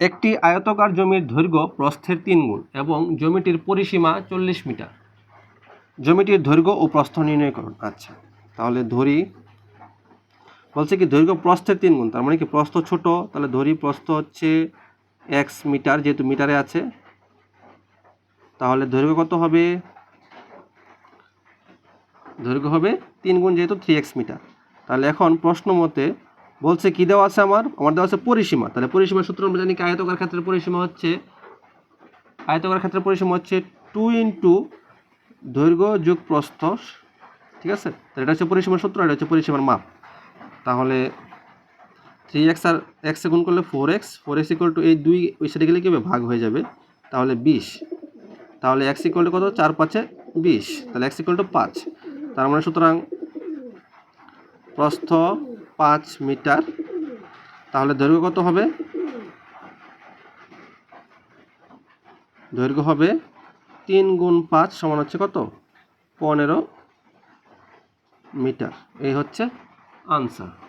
একটি আয়তকার জমির দৈর্ঘ্য প্রস্থের তিন গুণ এবং জমিটির পরিসীমা চল্লিশ মিটার। জমিটির দৈর্ঘ্য ও প্রস্থ নির্ণয় করুন। আচ্ছা তাহলে ধরি। বলছে কি, দৈর্ঘ্য প্রস্থের তিন গুণ, তার মানে কি প্রস্থ ছোট, তাহলে ধরি প্রস্থ হচ্ছে এক্স মিটার, যেহেতু মিটারে আছে। তাহলে দৈর্ঘ্য কত হবে? দৈর্ঘ্য হবে তিন গুণ, যেহেতু থ্রি এক্স মিটার। তাহলে এখন প্রশ্ন মতে বলছে, কি দেওয়া আছে আমার? আমার দেওয়া আছে পরিসীমা। তাহলে পরিসীমার সূত্র আমরা জানি কি? আয়তকার ক্ষেত্রের পরিসীমা হচ্ছে, আয়তকার ক্ষেত্রের পরিসীমা হচ্ছে টু ইন্টু দৈর্ঘ্য যোগ প্রস্থ, ঠিক আছে? তাহলে এটা হচ্ছে পরিসীমার সূত্র, এটা হচ্ছে পরিসীমার মাপ। তাহলে থ্রি এক্স আর এক্সে গুণ করলে four x four x equal to এই দুই ওই সাইডে গেলে কি হবে ভাগ হয়ে যাবে। তাহলে বিশ। তাহলে এক্স ইকুয়াল টু কত? চার পাঁচে বিশ। তাহলে এক্স ইকুয়াল টু পাঁচ। তার মানে সুতরাং প্রস্থ পাঁচ মিটার, তাহলে দৈর্ঘ্য কত হবে? দৈর্ঘ্য হবে তিন গুণ পাঁচ সমান হচ্ছে কত? পনেরো মিটার। এই হচ্ছে আনসার।